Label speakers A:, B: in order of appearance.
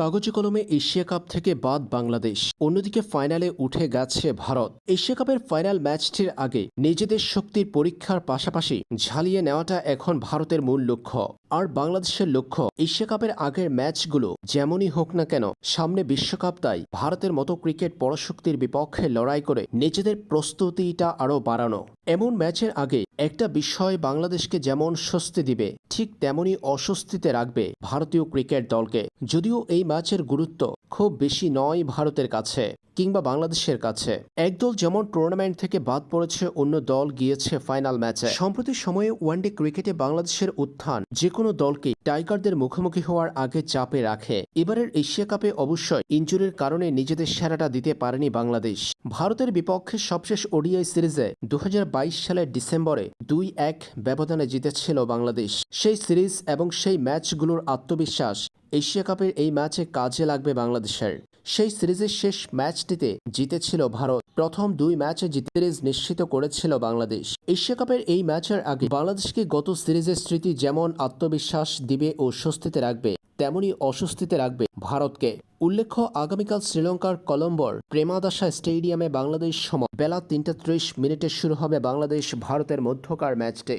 A: কাগজে কলমে Asia cup থেকে বাদ বাংলাদেশ। অন্যদিকে ফাইনালে উঠে গেছে ভারত। এশিয়া কাপের ফাইনাল ম্যাচটির আগে নিজেদের শক্তির পরীক্ষার পাশাপাশি ঝালিয়ে নেওয়াটা এখন ভারতের মূল লক্ষ্য। আর বাংলাদেশের লক্ষ্য, এশিয়া কাপের আগের ম্যাচগুলো যেমনই হোক না কেন, সামনে বিশ্বকাপ তাই ভারতের মতো ক্রিকেট পরাশক্তির বিপক্ষে লড়াই করে নিজেদের প্রস্তুতিটা আরও বাড়ানো। এমন ম্যাচের আগে একটা বিষয় বাংলাদেশকে যেমন স্বস্তি দিবে, ঠিক তেমনই অস্বস্তিতে রাখবে ভারতীয় ক্রিকেট দলকে। যদিও এই ম্যাচের গুরুত্ব খুব বেশি নয় ভারতের কাছে কিংবা বাংলাদেশের কাছে। একদল যেমন টুর্নামেন্ট থেকে বাদ পড়েছে, অন্য দল গিয়েছে ফাইনাল ম্যাচে সম্প্রতি সময়ে ওয়ানডে ক্রিকেটে বাংলাদেশের উত্থান যে কোনো দলকে টাইগারদের মুখোমুখি হওয়ার আগে চাপে রাখে। এবারের এশিয়া কাপে অবশ্যই ইঞ্জুরির কারণে নিজেদের সেরাটা দিতে পারেনি বাংলাদেশ। ভারতের বিপক্ষে সবশেষ ওডিআই সিরিজে দু সালের ডিসেম্বরে দুই এক ব্যবধানে জিতেছিল বাংলাদেশ। সেই সিরিজ এবং সেই ম্যাচগুলোর আত্মবিশ্বাস এশিয়া কাপের এই ম্যাচে কাজে লাগবে বাংলাদেশের। সেই সিরিজের শেষ ম্যাচটিতে জিতেছিল ভারত। প্রথম দুই ম্যাচে সিরিজ নিশ্চিত করেছিল বাংলাদেশ। এশিয়া কাপের এই ম্যাচের আগে বাংলাদেশকে গত সিরিজের স্মৃতি যেমন আত্মবিশ্বাস দিবে ও স্বস্তিতে রাখবে, তেমনি অস্বস্তিতে রাখবে ভারতকে। উল্লেখ্য, আগামীকাল শ্রীলঙ্কার কলম্বর প্রেমাদাসা স্টেডিয়ামে বাংলাদেশ সময় বেলা তিনটা ত্রিশ মিনিটে শুরু হবে বাংলাদেশ ভারতের মধ্যকার ম্যাচটি।